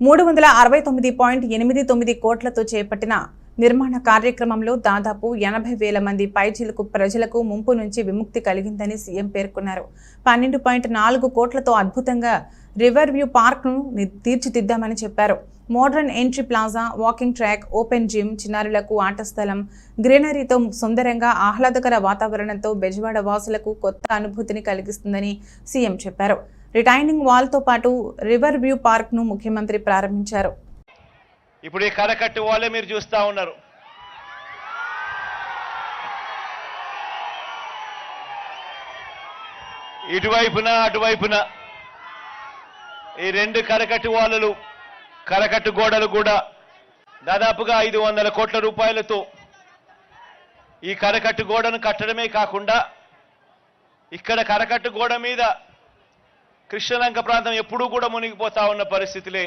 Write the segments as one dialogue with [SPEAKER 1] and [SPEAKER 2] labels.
[SPEAKER 1] మూడు వందల అరవై తొమ్మిది పాయింట్ ఎనిమిది తొమ్మిది కోట్లతో చేపట్టిన నిర్మాణ కార్యక్రమంలో దాదాపు ఎనభై వేల మంది పైచీలకు ప్రజలకు ముంపు నుంచి విముక్తి కలిగిందని సీఎం పేర్కొన్నారు. పన్నెండు పాయింట్ నాలుగు కోట్లతో అద్భుతంగా రివర్ వ్యూ పార్క్ను తీర్చిదిద్దామని చెప్పారు. Modern entry plaza walking track open gym చిన్నారులకు ఆట స్థలం గ్రీనరీతో సుందరంగా ఆహ్లాదకర వాతావరణంతో బెజవాడ వాసులకు కొత్త అనుభూతిని కలిగిస్తుందని సీఎం చెప్పారు. రిటైనింగ్ వాల్తో పాటు రివర్ వ్యూ పార్క్ను ముఖ్యమంత్రి ప్రారంభించారు.
[SPEAKER 2] ఇప్పుడు ఈ కరకట్టు వాళ్ళే మీరు చూస్తా ఉన్నారు. ఇటువైపున అటువైపున ఈ రెండు కరకట్టు వాళ్ళలు కరకట్టు గోడలు కూడా దాదాపుగా ఐదు వందల కోట్ల రూపాయలతో ఈ కరకట్టు గోడను కట్టడమే కాకుండా ఇక్కడ కరకట్టు గోడ మీద కృష్ణలంక ప్రాంతం ఎప్పుడూ కూడా మునిగిపోతా ఉన్న పరిస్థితులే.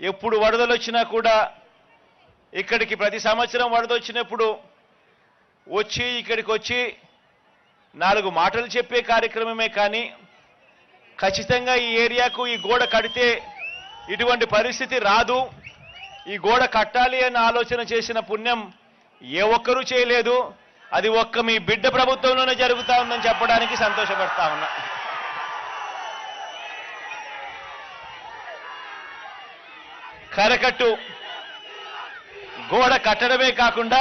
[SPEAKER 2] ఎప్పుడు వరదలు వచ్చినా కూడా ఇక్కడికి ప్రతి సంవత్సరం వరద వచ్చినప్పుడు వచ్చి ఇక్కడికి వచ్చి నాలుగు మాటలు చెప్పే కార్యక్రమమే కానీ ఖచ్చితంగా ఈ ఏరియాకు ఈ గోడ కడితే ఇటువంటి పరిస్థితి రాదు. ఈ గోడ కట్టాలి అన్న ఆలోచన చేసిన పుణ్యం ఏ ఒక్కరూ చేయలేదు. అది ఒక్క మీ బిడ్డ ప్రభుత్వంలోనే జరుగుతా ఉందని చెప్పడానికి సంతోషపడతా ఉన్నా. కరకట్టు. గోడ కట్టడమే కాకుండా